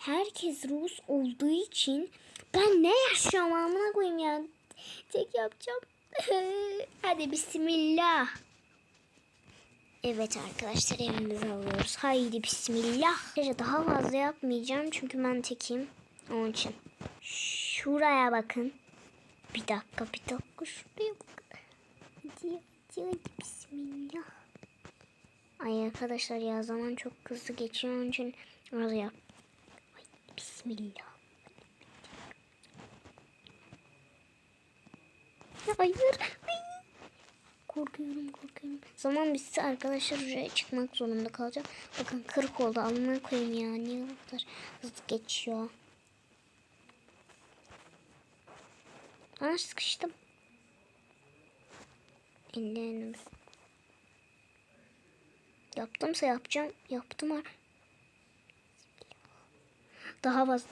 Herkes Rus olduğu için ben ne yaşıyorum amına koyayım ya. Tek yapacağım. Hadi bismillah. Evet arkadaşlar evimizi alıyoruz. Haydi bismillah. Daha fazla yapmayacağım çünkü ben tekim. Onun için. Şuraya bakın. Bir dakika bir dakika şuraya bakın. Hadi hadi bismillah. Ay arkadaşlar ya zaman çok hızlı geçiyor onun için az yap. Bismillah. Hayır. Ay. Korkuyorum korkuyorum. Zaman bitse arkadaşlar şuraya çıkmak zorunda kalacağım. Bakın 40 oldu. Alnına koyayım ya. Niye bu kadar hızlı geçiyor? Aa sıkıştım. Ellerim. Yaptımsa yapacağım. Yaptım ar. Daha fazla.